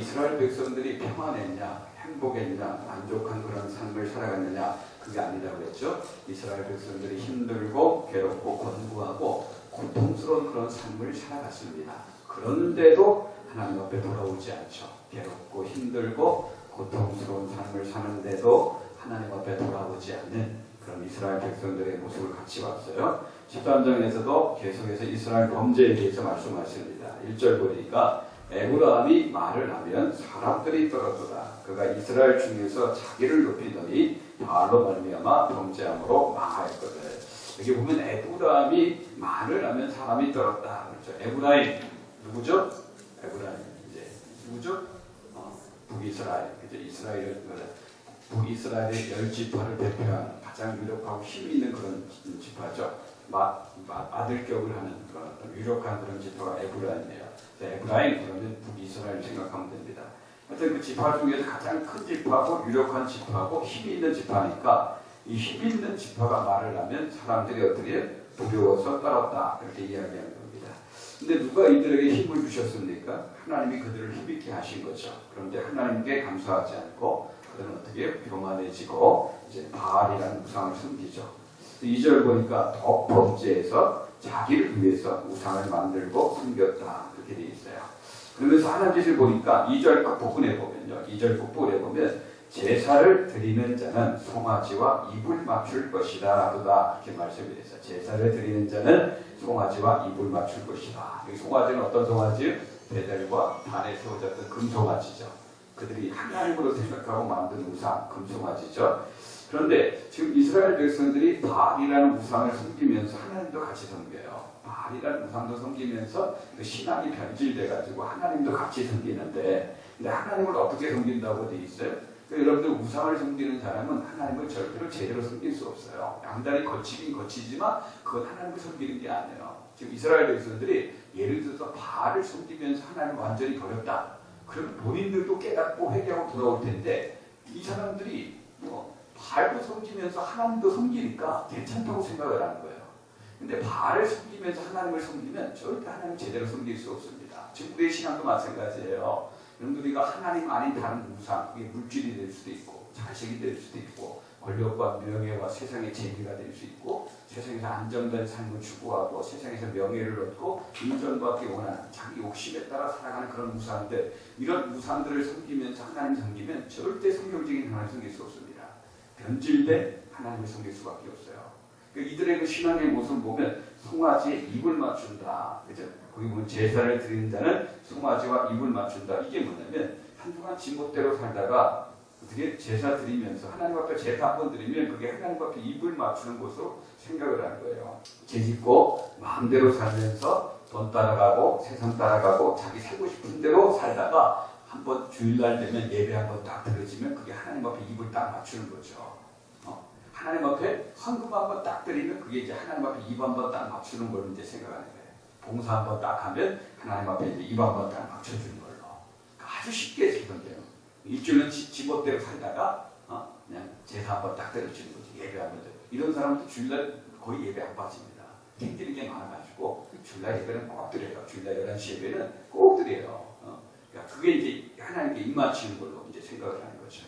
이스라엘 백성들이 평안했냐 행복했냐 만족한 그런 삶을 살아갔느냐 그게 아니라고 했죠 이스라엘 백성들이 힘들고 괴롭고 권고하고 고통스러운 그런 삶을 살아갔습니다 그런데도 하나님 앞에 돌아오지 않죠 괴롭고 힘들고 고통스러운 삶을 사는데도 하나님 앞에 돌아오지 않는 그런 이스라엘 백성들의 모습을 같이 봤어요. 13장에서도 계속해서 이스라엘 범죄에 대해서 말씀하십니다. 1절 보니까 에브라함이 말을 하면 사람들이 떨어져라. 그가 이스라엘 중에서 자기를 높이더니 바알로 말미암아 범죄함으로 망하였거든. 여기 보면 에브라함이 말을 하면 사람이 떨었다. 그렇죠. 에브라임 누구죠? 에브라임 이제 누구죠? 어, 북이스라엘. 그죠? 이스라엘을 북이스라엘의 열 지파를 대표하는 가장 유력하고 힘 있는 그런 지파죠. 마, 마, 아들격을 하는 그런 유력한 그런 지파가 에브라임이에요. 에브라임 그러면 북이스라엘 생각하면 됩니다. 하여튼 그 지파 중에서 가장 큰 지파고 유력한 지파고 힘 있는 지파니까 이힘 있는 지파가 말을 하면 사람들이 어떻게 두려워서 떨었다 이렇게 이야기하는 겁니다. 근데 누가 이들에게 힘을 주셨습니까? 하나님이 그들을 힘있게 하신 거죠. 그런데 하나님께 감사하지 않고 그들은 어떻게 교만해지고 이제 바알이라는 우상을 섬기죠. 2절 보니까 더 범죄에서 자기를 위해서 우상을 만들고 섬겼다 되어 있어요. 그러면서 하나님 짓을 보니까 2절 끝 부분에 보면요. 2절 끝 부분에 보면 제사를 드리는 자는 송아지와 입을 맞출 것이다 라도다 이렇게 말씀이 됐어요. 제사를 드리는 자는 송아지와 입을 맞출 것이다. 이 송아지는 어떤 송아지요? 베델과 단에 세워졌던 금송아지죠. 그들이 하나님으로 생각하고 만든 우상, 금송아지죠. 그런데 지금 이스라엘 백성들이 바알이라는 우상을 섬기면서 하나님도 같이 섬겨요. 바알이라는 우상도 섬기면서 그 신앙이 변질돼가지고 하나님도 같이 섬기는데 근데 하나님을 어떻게 섬긴다고 돼 있어요? 그러니까 여러분들 우상을 섬기는 사람은 하나님을 절대로 제대로 섬길 수 없어요. 양다리 거치긴 거치지만 그건 하나님을 섬기는 게 아니에요. 지금 이스라엘 백성들이 예를 들어서 바알을 섬기면서 하나님을 완전히 버렸다. 그러면 본인들도 깨닫고 회개하고 돌아올 텐데 이 사람들이 뭐 바알도 섬기면서 하나님도 섬기니까 괜찮다고 생각을 하는 거예요. 근데 바알을 섬기면서 하나님을 섬기면 절대 하나님 제대로 섬길 수 없습니다. 지금 우리의 신앙도 마찬가지예요. 여러분들이가 하나님 아닌 다른 우상, 그게 물질이 될 수도 있고 자식이 될 수도 있고 권력과 명예와 세상의 재미가 될 수 있고 세상에서 안정된 삶을 추구하고 세상에서 명예를 얻고 인정받기 원하는 자기 욕심에 따라 살아가는 그런 우상들 이런 우상들을 섬기면서 하나님 섬기면 절대 성경적인 하나님 섬길 수 없습니다. 변질된 하나님을 섬길 수밖에 없어요. 그 이들의 그 신앙의 모습 보면 송아지에 입을 맞춘다. 그죠? 거기 보면 제사를 드리는 자는 송아지와 입을 맞춘다. 이게 뭐냐면 한동안 지멋대로 살다가 어떻게 제사 드리면서 하나님 앞에 제사 한 번 드리면 그게 하나님 앞에 입을 맞추는 것으로 생각을 하는 거예요. 죄짓고 마음대로 살면서 돈 따라가고 세상 따라가고 자기 살고 싶은 대로 살다가 한 번 주일날 되면 예배 한 번 딱 드려지면 그게 하나님 앞에 입을 딱 맞추는 거죠. 어? 하나님 앞에 헌금 한 번 딱 드리면 그게 이제 하나님 앞에 입 한 번 딱 맞추는 걸로 이제 생각하는 거예요. 봉사 한 번 딱 하면 하나님 앞에 이제 입 한 번 딱 맞춰주는 걸로. 아주 쉽게 생각돼요. 일주일은 지, 지멋대로 살다가 어? 그냥 제사 한 번 딱 드려주는 거지. 예배 한 번 드려. 이런 사람도 주일날 거의 예배 안 빠집니다. 생기는 게 많아가지고 주일날 예배는 꼭 드려요. 주일날 11시 예배는 꼭 드려요. 어? 그러니까 그게 이제 하나님께 입맞추는 걸로 이제 생각을 하는 거죠.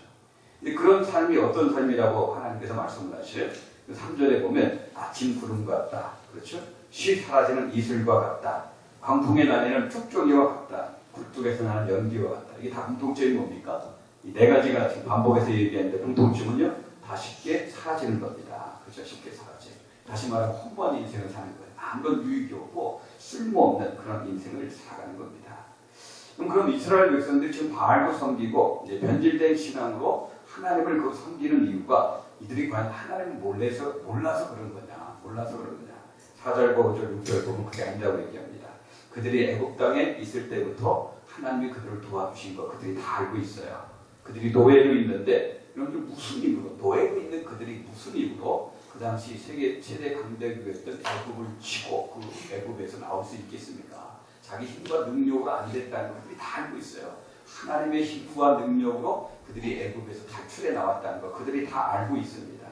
근데 그런 삶이 어떤 삶이라고 하나님께서 말씀을 하셔요. 3절에 보면 아침 구름 같다. 그렇죠? 쉬 사라지는 이슬과 같다. 광풍에 다니는 툭조기와 같다. 굴뚝에서 나는 연기와 같다. 이게 다 공통점이 뭡니까? 이 네 가지가 지금 반복해서 얘기하는데 공통점은요. 다 쉽게 사라지는 겁니다. 그렇죠? 쉽게 사라져. 다시 말하면 허무한 인생을 사는 거예요. 아무런 유익이 없고 쓸모없는 그런 인생을 살아가는 겁니다. 그럼 그럼 이스라엘 백성들이 지금 바알도 섬기고 이제 변질된 신앙으로 하나님을 그 섬기는 이유가 이들이 과연 하나님을 몰라서 몰라서 그런 거냐? 몰라서 그런 거냐? 4절, 5절, 6절 보면 그게 아니라고 얘기합니다. 그들이 애굽 땅에 있을 때부터 하나님이 그들을 도와주신 거 그들이 다 알고 있어요. 그들이 노예로 있는데 여러분들 무슨 힘으로 노예로 있는 그들이 무슨 힘으로 그 당시 세계 최대 강대국이었던 애굽을 치고 그 애굽에서 나올 수 있겠습니까? 자기 힘과 능력으로 안 됐다는 걸 그들이 다 알고 있어요. 하나님의 힘과 능력으로 그들이 애굽에서 탈출해 나왔다는 거 그들이 다 알고 있습니다.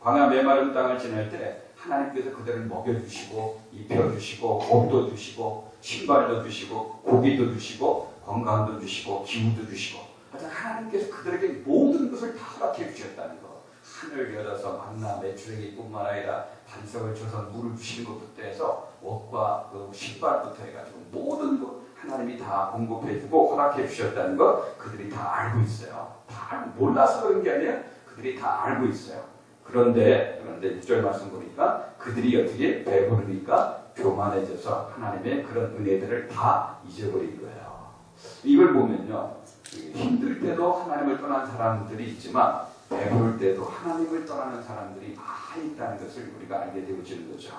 광야 메마른 땅을 지날 때 하나님께서 그들을 먹여주시고 입혀주시고 옷도 주시고 신발도 주시고 고기도 주시고 건강도 주시고 기후도 주시고 하여튼 하나님께서 그들에게 모든 것을 다 허락해 주셨다는 거 하늘 열어서 만나 매출액이 뿐만 아니라 반석을 쳐서 물을 주시는 것부터 해서 옷과 그 신발부터 해가지고 모든 것 하나님이 다 공급해주고 허락해 주셨다는 거 그들이 다 알고 있어요. 다 몰라서 그런 게 아니에요. 그들이 다 알고 있어요. 그런데 그런데 6절 말씀 보니까 그들이 어떻게 배부르니까 교만해져서 하나님의 그런 은혜들을 다 잊어버린 거예요. 이걸 보면요. 힘들 때도 하나님을 떠난 사람들이 있지만 배부를 때도 하나님을 떠나는 사람들이 많이 있다는 것을 우리가 알게 되어지는 거죠.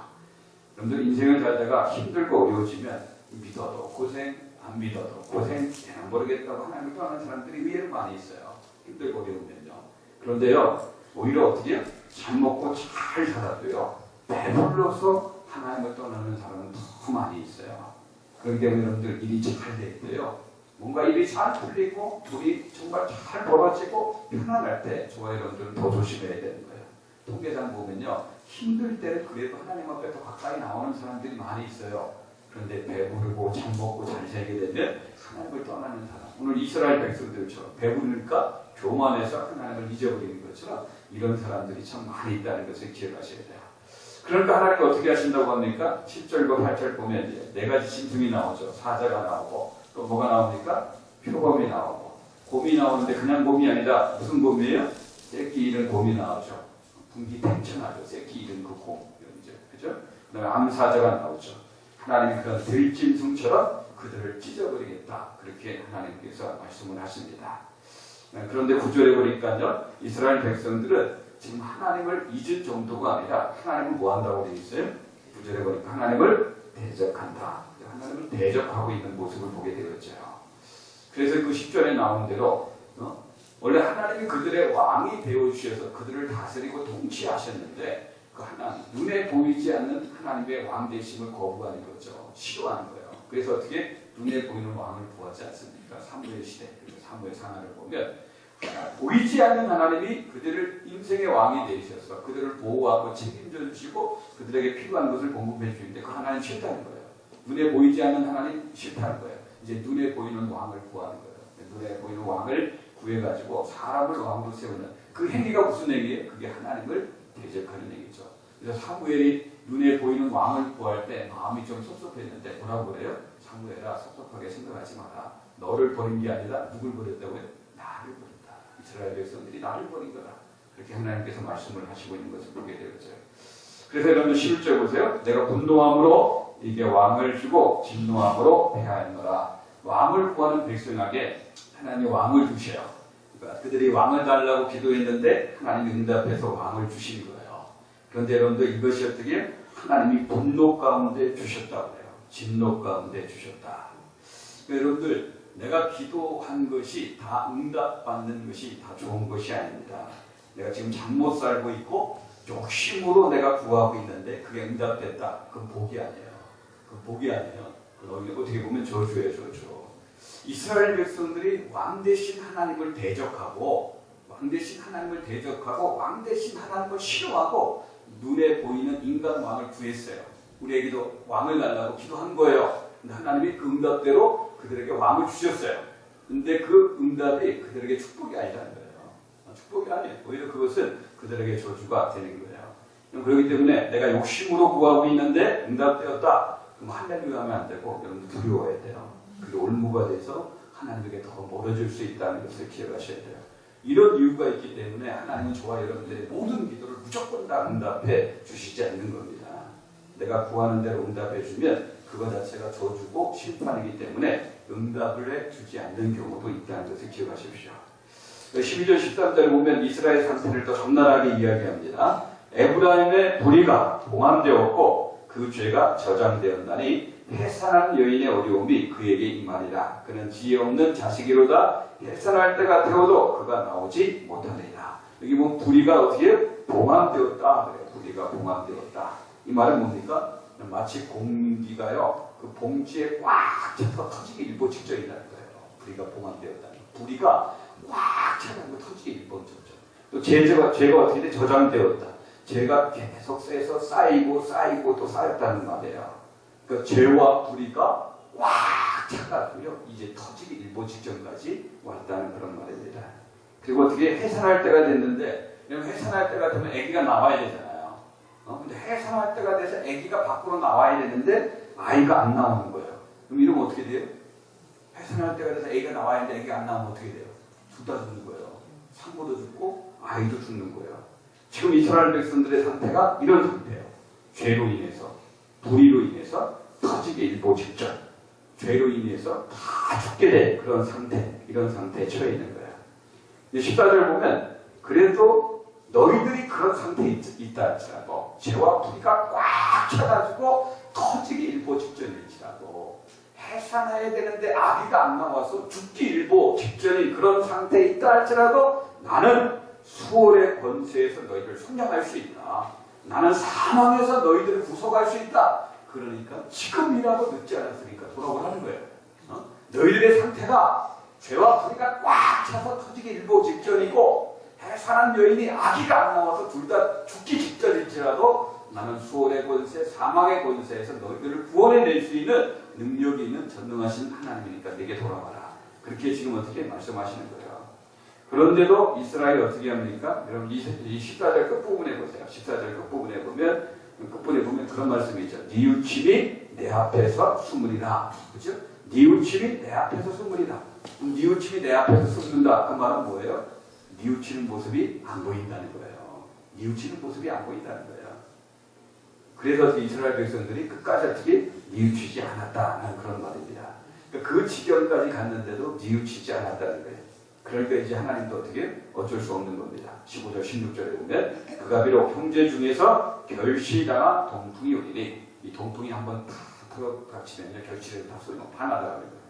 여러분들 인생을 살다가 힘들고 어려워지면 믿어도 고생 안 믿어도 고생 잘 모르겠다고 하나님을 떠나는 사람들이 의외로 많이 있어요. 힘들고 어려우면요. 그런데요 오히려 어떻게? 잘 먹고 잘 살아도요 배불러서 하나님을 떠나는 사람은 더 많이 있어요. 그렇기 때문에 여러분들 일이 잘될 때요 뭔가 일이 잘 풀리고 우리 정말 잘 벌어지고 편안할 때 저와 여러분들은 더 조심해야 되는 거예요. 통계상 보면요 힘들 때는 그래도 하나님 앞에 더 가까이 나오는 사람들이 많이 있어요. 그런데 배부르고 잘 먹고 잘 살게 되면 하나님을 떠나는 사람. 오늘 이스라엘 백성들처럼 배부르니까 교만해서 하나님을 잊어버리는 것처럼 이런 사람들이 참 많이 있다는 것을 기억하셔야 돼요. 그러니까 하나님이 어떻게 하신다고 합니까? 7절과 8절 보면 이제 네 가지 짐승이 나오죠. 사자가 나오고 또 뭐가 나옵니까? 표범이 나오고 곰이 나오는데 그냥 곰이 아니라 무슨 곰이에요? 새끼 잃은 곰이 나오죠. 분기 탱천하죠. 새끼 잃은 그 곰. 그죠? 그다음에 암사자가 나오죠. 하나님이 그런 들짐승처럼 그들을 찢어버리겠다. 그렇게 하나님께서 말씀을 하십니다. 네, 그런데 구절에 보니까요, 이스라엘 백성들은 지금 하나님을 잊은 정도가 아니라 하나님을 뭐 한다고 되어 있어요? 구절에 보니까 하나님을 대적한다. 하나님을 대적하고 있는 모습을 보게 되었죠. 그래서 그 10절에 나온 대로 어? 원래 하나님이 그들의 왕이 되어주셔서 그들을 다스리고 통치하셨는데 그 하나 눈에 보이지 않는 하나님의 왕 되심을 거부하는 거죠. 싫어하는 거예요. 그래서 어떻게 눈에 보이는 왕을 구하지 않습니까? 사무엘 시대, 사무엘 상하를 보면 보이지 않는 하나님이 그들을 인생의 왕이 되셔서 그들을 보호하고 책임져 주시고 그들에게 필요한 것을 공급해 주는데 그 하나님 싫다는 거예요. 눈에 보이지 않는 하나님 싫다는 거예요. 이제 눈에 보이는 왕을 구하는 거예요. 눈에 보이는 왕을 구해가지고 사람을 왕으로 세우는 그 행위가 무슨 행위예요? 그게 하나님을 대적하는 행위죠. 그래서 사무엘이 눈에 보이는 왕을 구할 때 마음이 좀 섭섭했는데 뭐라고 그래요? 사무엘아 섭섭하게 생각하지 마라. 너를 버린 게 아니라 누굴 버렸다고요? 나를 버렸다. 이스라엘 백성들이 나를 버린 거다. 그렇게 하나님께서 말씀을 하시고 있는 것을 보게 되었죠. 그래서 여러분 11절 보세요. 내가 분노함으로 이게 왕을 주고 진노함으로 패하였노라. 왕을 구하는 백성에게 하나님이 왕을 주셔요. 그러니까 그들이 왕을 달라고 기도했는데 하나님이 응답해서 왕을 주신 거예요. 그런데 여러분들 이것이 어떻게 하나님이 분노 가운데 주셨다고 해요. 진노 가운데 주셨다. 그러니까 여러분들 내가 기도한 것이 다 응답받는 것이 다 좋은 것이 아닙니다. 내가 지금 잘못 살고 있고 욕심으로 내가 구하고 있는데 그게 응답됐다. 그건 복이 아니에요. 그건 복이 아니에요. 그건 어떻게 보면 저주예요, 저주. 이스라엘 백성들이 왕 대신 하나님을 대적하고 왕 대신 하나님을 대적하고 왕 대신 하나님을 싫어하고 눈에 보이는 인간 왕을 구했어요. 우리에게도 왕을 달라고 기도한 거예요. 근데 하나님이 그 응답대로 그들에게 왕을 주셨어요. 근데 그 응답이 그들에게 축복이 아니라는 거예요. 축복이 아니에요. 오히려 그것은 그들에게 저주가 되는 거예요. 그렇기 때문에 내가 욕심으로 구하고 있는데 응답되었다. 그럼 할렐루야 하면 안 되고 여러분 두려워야 돼요. 그게 올무가 돼서 하나님에게 더 멀어질 수 있다는 것을 기억하셔야 돼요. 이런 이유가 있기 때문에 하나님은 저와 여러분들의 모든 기도를 무조건 다 응답해 주시지 않는 겁니다. 내가 구하는 대로 응답해 주면 그거 자체가 저주고 심판이기 때문에 응답을 해 주지 않는 경우도 있다는 것을 기억하십시오. 12절 13절 보면 이스라엘 상태를 더 적나라하게 이야기합니다. 에브라임의 불의가 봉함되었고 그 죄가 저장되었나니 해산한 여인의 어려움이 그에게 임하리라. 그는 지혜 없는 자식이로다. 해산할 때가 되어도 그가 나오지 못하리라. 여기 보면 불의가 어떻게 봉함되었다. 그래요. 불의가 봉함되었다. 이 말은 뭡니까? 마치 공기가요. 그 봉지에 꽉 차서 터지기 일보 직전이라는 거예요. 봉합되었다는 거. 불의가 꽉 차가고 터지게 일본적죠. 또 죄가 죄가 어떻게 돼 저장되었다. 죄가 계속 쇠서 쌓이고 쌓이고 또 쌓였다는 말이에요. 그 죄와 불의가 꽉 차가고요. 이제 터지기 일보 직전까지 왔다는 그런 말입니다. 그리고 어떻게 해산할 때가 됐는데 해산할 때가 되면 아기가 나와야 되잖아요. 어? 근데 해산할 때가 돼서 아기가 밖으로 나와야 되는데 아이가 안 나오는 거예요. 그럼 이러면 어떻게 돼요? 해산할 때가 돼서 아기가 나와야 하는데 아기가 안 나오면 어떻게 돼요? 둘 다 죽는 거예요. 상부도 죽고 아이도 죽는 거예요. 지금 이스라엘 백성들의 상태가 이런 상태예요. 죄로 인해서, 불의로 인해서 터지기 일보 직전, 죄로 인해서 다 죽게 된 그런 상태, 이런 상태에 처해 있는 거예요. 14절 보면 그래도 너희들이 그런 상태에 있, 있다 할지라도 죄와 불의가 꽉 차가지고 터지기 일보 직전일지라도 해산해야 되는데 아기가 안 나와서 죽기 일보 직전인 그런 상태에 있다 할지라도 나는 수월의 권세에서 너희를 선정할 수 있다. 나는 사망에서 너희들을 구속할 수 있다. 그러니까 지금이라도 늦지 않았으니까 돌아오라는 거예요. 어? 너희들의 상태가 죄와 불의가 꽉 차서 터지기 일보 직전이고 해산한 여인이 아기가 안 나와서 둘 다 죽기 직전일지라도 나는 수월의 권세, 사망의 권세에서 너희들을 구원해낼 수 있는 능력이 있는 전능하신 하나님이니까 내게 돌아와라. 그렇게 지금 어떻게 말씀하시는 거예요. 그런데도 이스라엘이 어떻게 합니까? 여러분 이 14절 끝부분에 보세요. 14절 끝부분에 보면 끝부분에 보면 그런 말씀이 있죠. 니우침이 내 앞에서 숨으리라. 그죠? 니우침이 내 앞에서 숨으리라. 니우침이 내 앞에서 숨는다. 그 말은 뭐예요? 니우치는 모습이 안 보인다는 거예요. 니우치는 모습이 안 보인다는 거예요. 그래서 이스라엘 백성들이 끝까지 어떻게 니우치지 않았다는 그런 말입니다. 그러니까 그 지경까지 갔는데도 니우치지 않았다는 거예요. 그러니까 이제 하나님도 어떻게 어쩔 수 없는 겁니다. 15절, 16절에 보면 그가 비록 형제 중에서 결실다가 동풍이 오리니 이 동풍이 한번 탁 들어닥치면요 결실을 다 쏘면 파나다라는 거예요.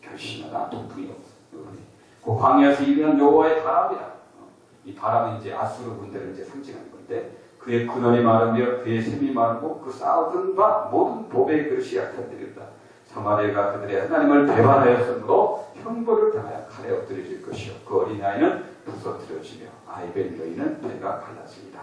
결실마다 동풍이 오니 그 광야에서 일어난 여호와의 바람이라 어, 이 바람은 이제 아수르 군대를 이제 상징하는 건데 그의 근원이 마르며 그의 샘이 마르고 그 쌓은 바 모든 보배의 그릇이 약탈되었다. 사마리아가 그들의 하나님을 배반하였으므로 형벌을 당하여 칼에 엎드려질 것이요. 그 어린아이는 부서뜨려지며 아이벤 여인은 배가 갈라집니다.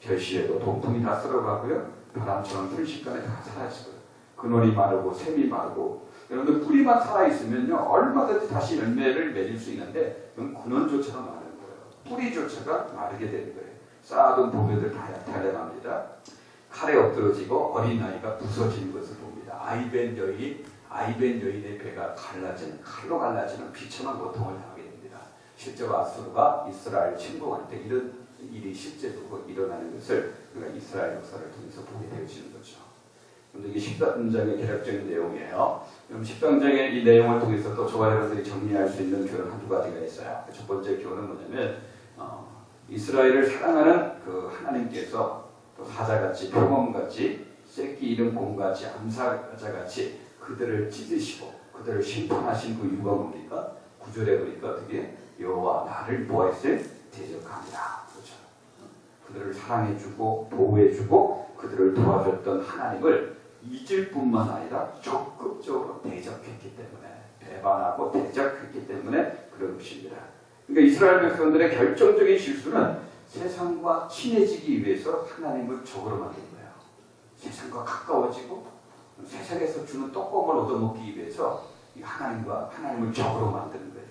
결실에도 동풍이 다 쓸어가고요. 바람처럼 순식간에 다 사라지고요. 근원이 마르고 샘이 마르고 여러분들 뿌리만 살아있으면요. 얼마든지 다시 열매를 맺을 수 있는데 그건 근원조차가 마르는 거예요. 뿌리조차가 마르게 되는 거예요. 쌓아둔 보배들 다 달려갑니다. 칼에 엎드러지고 어린아이가 부서지는 것을 봅니다. 아이벤 여인 아이벤 여인의 배가 갈라지는 칼로 갈라지는 비참한 고통을 당하게 됩니다. 실제로 아수르가 이스라엘 침공할 때 이런 일이 실제로 일어나는 것을 우리가 이스라엘 역사를 통해서 보게 되어지는 거죠. 그런데 이게 13장의 개략적인 내용이에요. 그럼 13장의 이 내용을 통해서 또 저와 여러분들이 정리할 수 있는 교훈 한두 가지가 있어요. 첫 번째 교훈은 뭐냐면 어, 이스라엘을 사랑하는 그 하나님께서 또 사자같이 표범같이 새끼 이름 곰같이 암사자같이 그들을 찢으시고 그들을 심판하신 그 이유가 뭡니까? 구절에 보니까 어떻게 여호와 나를 보아했을 대적합니다. 그렇죠. 그들을 사랑해주고 보호해주고 그들을 도와줬던 하나님을 잊을 뿐만 아니라 적극적으로 대적했기 때문에 배반하고 대적했기 때문에 그런 것입니다. 그러니까 이스라엘 백성들의 결정적인 실수는 세상과 친해지기 위해서 하나님을 적으로 만든 거예요. 세상과 가까워지고 세상에서 주는 떡밥을 얻어먹기 위해서 하나님과 하나님을 적으로 만드는 거예요.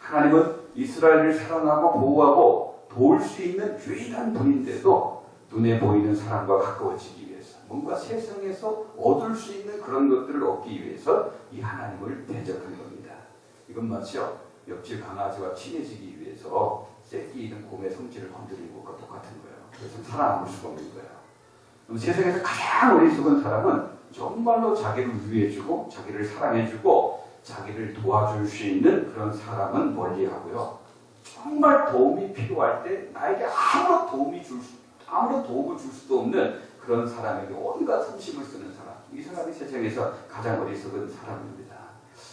하나님은 이스라엘을 사랑하고 보호하고 도울 수 있는 유일한 분인데도 눈에 보이는 사람과 가까워지기 위해서 뭔가 세상에서 얻을 수 있는 그런 것들을 얻기 위해서 이 하나님을 대적한 겁니다. 이건 마치요 옆집 강아지와 친해지기 위해서 새끼 있는 곰의 성질을 건드리는 것과 똑같은 거예요. 그래서 살아남을 수가 없는 거예요. 세상에서 가장 어리석은 사람은 정말로 자기를 위해주고 자기를 사랑해주고 자기를 도와줄 수 있는 그런 사람은 멀리하고요. 정말 도움이 필요할 때 나에게 아무런 도움이 줄 수, 아무런 도움을 줄 수도 없는 그런 사람에게 온갖 섬심을 쓰는 사람. 이 사람이 세상에서 가장 어리석은 사람입니다.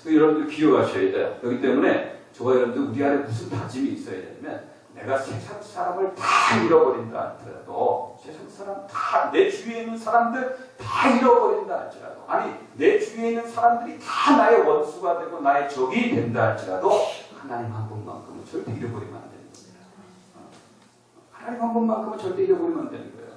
여러분들 기억하셔야 돼요. 그렇기 때문에 저와 여러분들 우리 안에 무슨 다짐이 있어야 되냐면 내가 세상 사람을 다 잃어버린다 할지라도 세상 사람 다 내 주위에 있는 사람들 다 잃어버린다 할지라도 아니 내 주위에 있는 사람들이 다 나의 원수가 되고 나의 적이 된다 할지라도 하나님 한 분만큼은 절대 잃어버리면 안 되는 겁니다. 어. 하나님 한 분만큼은 절대 잃어버리면 안 되는 거예요.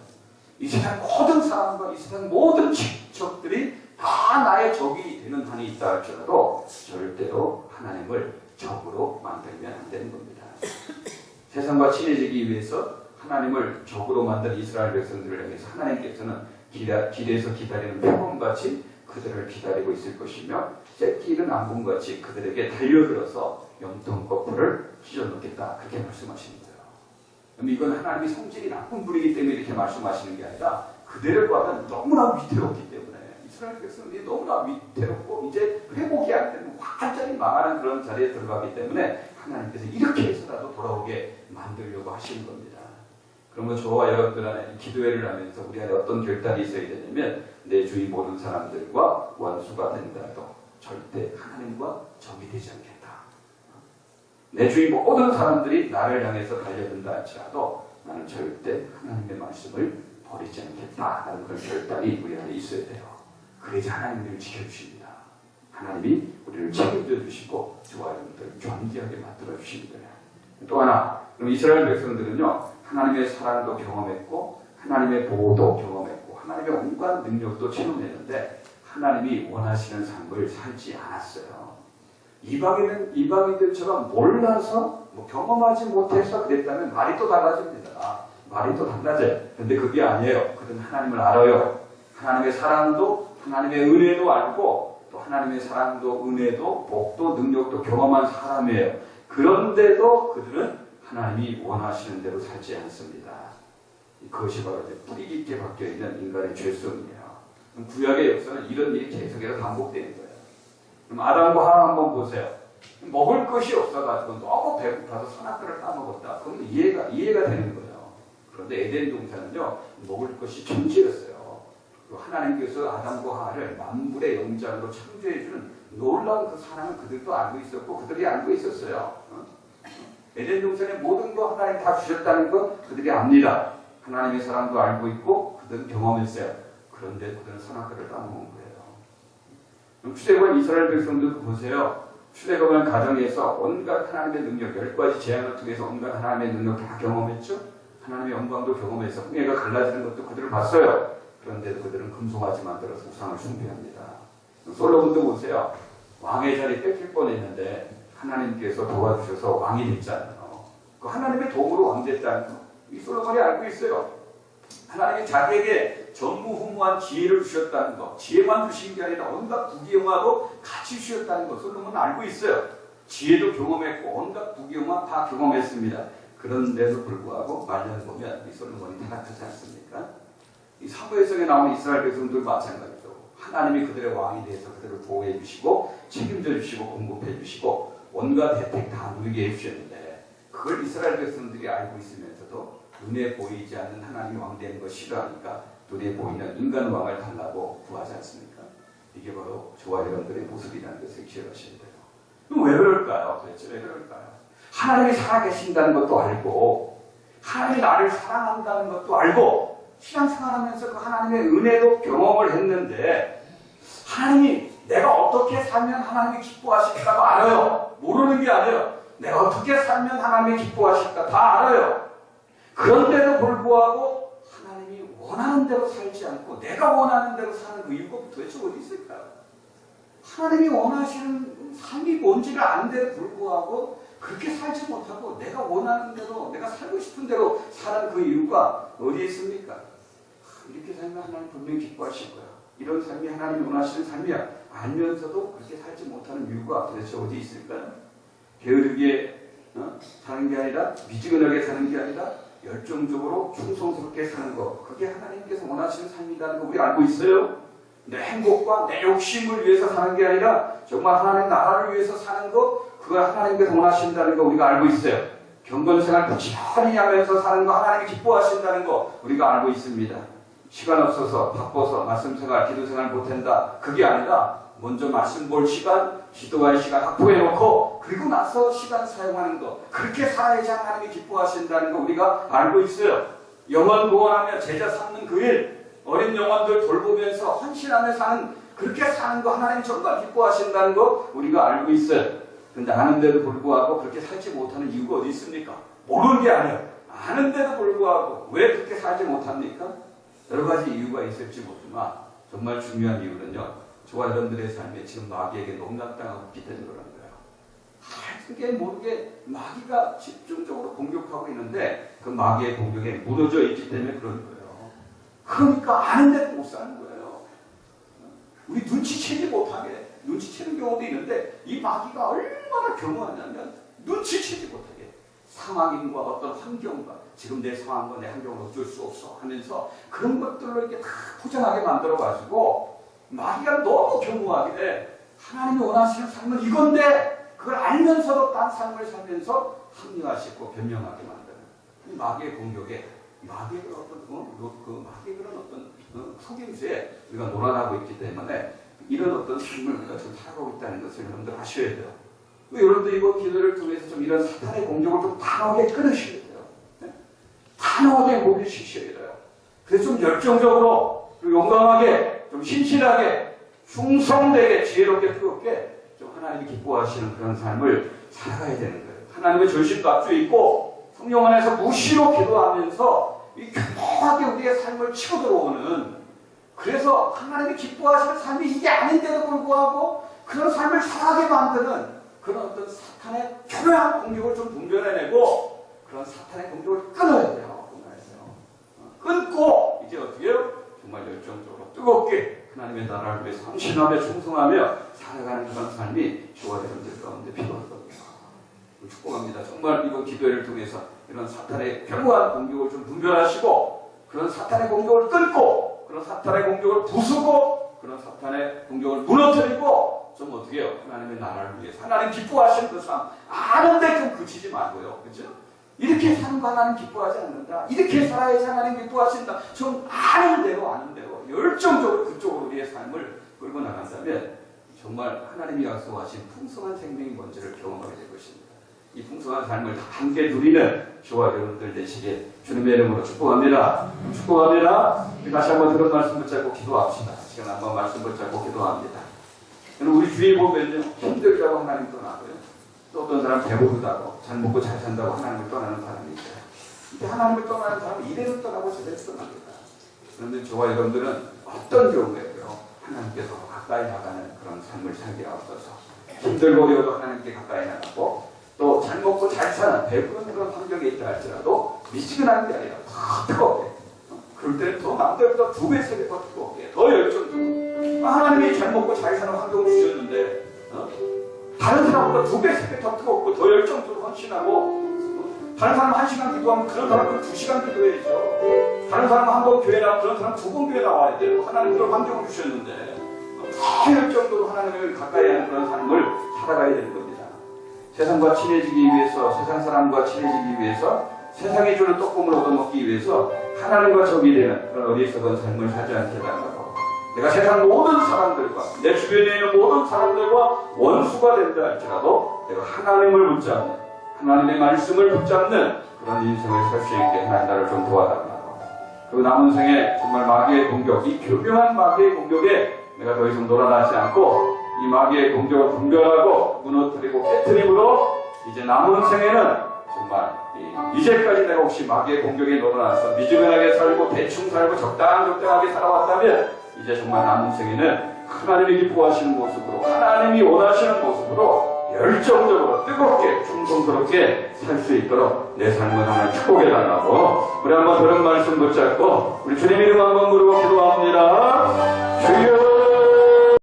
이 세상 모든 사람과 이 세상 모든 적들이 다 나의 적이 되는 한이 있다 할지라도 절대로 하나님을 적으로 만들면 안 되는 겁니다. 세상과 친해지기 위해서 하나님을 적으로 만든 이스라엘 백성들을 향해서 하나님께서는 길에, 길에서 기다리는 표범같이 그들을 기다리고 있을 것이며 새끼는 안분같이 그들에게 달려들어서 염통 거풀을 찢어놓겠다 그렇게 거예요. 그럼 이건 하나님이 성질이 나쁜 분이기 때문에 이렇게 말씀하시는 게 아니라 봐도 너무나 위태롭기 때문에 이스라엘 백성들이 너무나 위태롭고 이제 회복이 안 되는 완전히 망하는 그런 자리에 들어가기 때문에 하나님께서 이렇게 해서라도 돌아오게 만들려고 하시는 겁니다. 그러면 저와 여러분들 안에 기도회를 하면서 우리 안에 어떤 결단이 있어야 되냐면 내 주위 모든 사람들과 원수가 된다도 절대 하나님과 적이 되지 않겠다. 내 주위 모든 사람들이 나를 향해서 달려든다 할지라도 나는 절대 하나님의 말씀을 버리지 않겠다 라는 그런 결단이 우리 안에 있어야 돼요. 그래야지 우리를 지켜주십니다. 하나님이 우리를 책임져 주시고 저와 여러분들을 존귀하게 만들어 주십니다. 또 하나, 이스라엘 백성들은요, 하나님의 사랑도 경험했고, 하나님의 보호도 경험했고, 하나님의 온갖 능력도 체험했는데, 하나님이 원하시는 삶을 살지 않았어요. 이방인은 이방인들처럼 몰라서 뭐 경험하지 못해서 그랬다면 말이 또 달라집니다. 말이 또 달라져요. 근데 그게 아니에요. 그들은 하나님을 알아요. 하나님의 사랑도 하나님의 은혜도 알고 또 하나님의 사랑도 은혜도 복도 능력도 경험한 사람이에요. 그런데도 그들은 하나님이 원하시는 대로 살지 않습니다. 그것이 바로 뿌리 깊게 박혀 있는 인간의 죄성이에요. 구약의 역사는 이런 일이 계속해서 반복되는 거예요. 그럼 아담과 하나 한번 보세요. 먹을 것이 없어가지고 너무 배고파서 선악과를 따먹었다. 그럼 이해가 이해가 되는 거예요. 그런데 에덴 동산은요 먹을 것이 천지였어요. 하나님께서 아담과 하와를 만물의 영장으로 창조해주는 놀라운 그 사랑을 그들도 알고 있었고 그들이 알고 있었어요. 어? 에덴 동산의 모든 거 하나님 다 주셨다는 거 그들이 압니다. 하나님의 사랑도 알고 있고 그들은 경험했어요. 그런데 그들은 선악과를 따먹은 거예요. 출애굽한 이스라엘 백성들 보세요. 출애굽한 가정에서 온갖 하나님의 능력, 열 가지 재앙을 통해서 온갖 하나님의 능력 다 경험했죠. 하나님의 영광도 경험해서 홍해가 갈라지는 것도 그들을 봤어요. 그런데도 그들은 금송아지 만들어서 우상을 숭배합니다. 솔로몬도 보세요. 왕의 자리 뺏길 뻔했는데 하나님께서 도와주셔서 왕이 됐잖아요. 그 하나님의 도움으로 왕 됐다는 거. 이 솔로몬이 알고 있어요. 하나님이 자기에게 전무후무한 지혜를 주셨다는 것, 지혜만 주신 게 아니라 온갖 부귀영화도 같이 주셨다는 것, 솔로몬은 알고 있어요. 지혜도 경험했고 온갖 부귀영화 다 경험했습니다. 그런데도 불구하고 말년 보면 이 솔로몬이 타락하지 않습니까? 이 사무엘성에 나오는 이스라엘 백성들 마찬가지죠. 하나님이 그들의 왕이 되어서 그들을 보호해 주시고 책임져 주시고 공급해 주시고 온갖 혜택 다 누리게 해 주셨는데 그걸 이스라엘 백성들이 알고 있으면서도 눈에 보이지 않는 하나님이 왕 되는 거 싫어하니까 눈에 보이는 인간 왕을 달라고 구하지 않습니까? 이게 바로 저와 여러분들의 모습이라는 것을 기억하셔야 돼요. 그럼 왜 그럴까요? 도대체 왜 그럴까요? 하나님이 살아계신다는 것도 알고 하나님이 나를 사랑한다는 것도 알고 신앙생활하면서 그 하나님의 은혜도 경험을 했는데 하나님이 내가 어떻게 살면 하나님이 기뻐하실까도 알아요. 모르는 게 아니에요. 내가 어떻게 살면 하나님이 기뻐하실까 다 알아요. 그런데도 불구하고 하나님이 원하는 대로 살지 않고 내가 원하는 대로 사는 그 이유가 도대체 어디 있을까요? 하나님이 원하시는 삶이 뭔지를 아는데도 불구하고 그렇게 살지 못하고 내가 원하는 대로 내가 살고 싶은 대로 사는 그 이유가 어디에 있습니까? 이렇게 살면 하나님 분명히 기뻐하실 거야. 이런 삶이 하나님이 원하시는 삶이야. 알면서도 그렇게 살지 못하는 이유가 도대체 어디 있을까요? 게으르게 어? 사는 게 아니라 미지근하게 사는 게 아니라 열정적으로 충성스럽게 사는 것. 그게 하나님께서 원하시는 삶이라는 거 우리 알고 있어요. 내 행복과 내 욕심을 위해서 사는 게 아니라 정말 하나님 나라를 위해서 사는 것, 그걸 하나님께서 원하신다는 거 우리가 알고 있어요. 경건생활 부지런히 하면서 사는 거 하나님이 기뻐하신다는 거 우리가 알고 있습니다. 시간 없어서 바빠서 말씀 생활, 기도 생활 못한다. 그게 아니라 먼저 말씀 볼 시간, 기도할 시간 확보해 놓고 그리고 나서 시간 사용하는 거. 그렇게 살아야지 하나님이 기뻐하신다는 거 우리가 알고 있어요. 영원 구원하며 제자 삼는 그 일, 어린 영혼들 돌보면서 헌신하며 사는 그렇게 사는 거 하나님이 정말 기뻐하신다는 거 우리가 알고 있어요. 근데 아는데도 불구하고 그렇게 살지 못하는 이유가 어디 있습니까? 모르는 게 아니에요. 아는데도 불구하고 왜 그렇게 살지 못합니까? 여러 가지 이유가 있을지 모르지만 정말 중요한 이유는요. 저와 여러분들의 삶에 지금 마귀에게 농락당하고 때문에 그런 거예요. 알게 모르게 마귀가 집중적으로 공격하고 있는데 그 마귀의 공격에 무너져 있기 때문에 그런 거예요. 그러니까 아는데도 못 사는 거예요. 우리 눈치채지 못하게 눈치채는 경우도 있는데 이 마귀가 얼마나 경우하냐면 눈치채지 못하게 상황인과 어떤 환경과 지금 내 상황과 내 환경을 어쩔 수 없어 하면서 그런 것들로 이렇게 다 포장하게 만들어 가지고 마귀가 너무 경우하게 하나님이 원하시는 삶은 이건데 그걸 알면서도 딴 삶을 살면서 합리화시키고 변명하게 만드는 이 마귀의 공격에 마귀의 그런 어떤 어, 그, 그 마귀의 그런 어떤 어, 속임수에 우리가 놀아나고 있기 때문에 이런 어떤 삶을 우리가 지금 살아가고 있다는 것을 여러분들 아셔야 돼요. 여러분들 이번 기도를 통해서 좀 이런 사탄의 공격을 좀 단호하게 끊으셔야 돼요. 네? 단호하게 모비시셔야 돼요. 그래서 좀 열정적으로 용감하게 좀 신실하게 충성되게 지혜롭게 뜨겁게 좀 하나님이 기뻐하시는 그런 삶을 살아가야 되는 거예요. 하나님의 전심도 앞에 있고 성령 안에서 무시로 기도하면서 이 교묘하게 우리의 삶을 치고 들어오는 그래서 하나님이 기뻐하시는 삶이 이게 아닌데도 불구하고 그런 삶을 살아가게 만드는 그런 어떤 사탄의 교묘한 공격을 좀 분별해내고 그런 사탄의 공격을 끊어야 돼요. 끊어야죠. 끊고 이제 어떻게 해요? 정말 열정적으로 뜨겁게 하나님의 나라를 위해서 헌신하며 충성하며 살아가는 그런 삶이 저와 여러분들 가운데 겁니다. 축복합니다. 정말 이번 기도회를 통해서 이런 사탄의 교묘한 공격을 좀 분별하시고 그런 사탄의 공격을 끊고 그런 사탄의 공격을 부수고 그런 사탄의 공격을 무너뜨리고 좀 어떻게 해요? 하나님의 나라를 위해서 하나님 기뻐하시는 그 삶 아는데 좀 그치지 말고요. 그렇죠? 이렇게 사는 거 하나님 기뻐하지 않는다. 이렇게 살아야지 하나님 기뻐하신다. 좀 아는 대로 아는 대로 열정적으로 그쪽으로 우리의 삶을 끌고 나간다면 정말 하나님이 약속하신 풍성한 생명이 뭔지를 경험하게 될 것입니다. 이 풍성한 삶을 다 함께 누리는 저와 여러분들 되시게 주님의 이름으로 축복합니다. 축복합니다. 다시 한번 들은 말씀 붙잡고 기도합시다. 지금 한번 말씀 붙잡고 기도합니다. 우리 주위에 보면요 힘들다고 하나님 떠나고요. 또 어떤 사람 배고프다고 잘 먹고 잘 산다고 하나님을 떠나는 사람이 있어요. 근데 하나님을 떠나는 사람은 이래로 떠나고 저래로 떠납니다. 그런데 저와 여러분들은 어떤 경우에도 하나님께서 가까이 나가는 그런 삶을 살게 하옵소서. 힘들고 어려워도 하나님께 가까이 나가고 또 잘 먹고 잘 사는 배부른 그런 환경에 있다 할지라도 미지근한 게 아니라 더 뜨겁게 어? 그럴 때는 더 남들보다 두 배, 세배더 뜨겁게 더 열정적으로 하나님이 잘 먹고 잘 사는 환경을 주셨는데 어? 다른 사람보다 두 배, 세 배 더 뜨겁고 더 열정적으로 헌신하고 어? 다른 사람 한 시간 기도하면 그런 사람은 두 시간 기도해야죠. 다른 사람은 한번 교회 나와 그런 사람 두 번 교회 나와야 돼요. 하나님 그런 환경을 주셨는데 어, 더 열정적으로 하나님을 가까이 하는 그런 삶을 살아가야 되는 겁니다. 세상과 친해지기 위해서 세상 사람과 친해지기 위해서 세상이 주는 떡국을 얻어먹기 위해서 하나님과 적이 되는 그런 어리석은 삶을 하지 않게 달라고 내가 세상 모든 사람들과 내 주변에 있는 모든 사람들과 원수가 된다 할지라도 내가 하나님을 붙잡는 하나님의 말씀을 붙잡는 그런 인생을 살 수 있게 하나님 나를 좀 도와달라고 그리고 남은 생에 정말 마귀의 공격 이 교묘한 마귀의 공격에 내가 더 이상 놀아나지 않고 이 마귀의 공격을 분별하고 무너뜨리고 깨뜨림으로 이제 남은 생에는 정말 이, 이제까지 내가 혹시 마귀의 공격에 놀아나서 미지근하게 살고 대충 살고 적당적당하게 살아왔다면 이제 정말 남은 생에는 하나님이 기뻐하시는 모습으로 하나님이 원하시는 모습으로 열정적으로 뜨겁게 충성스럽게 살 수 있도록 내 삶을 하나 축복해 달라고 우리 한번 그런 말씀 붙잡고 우리 주님 이름 한번 부르고 기도합니다. 주여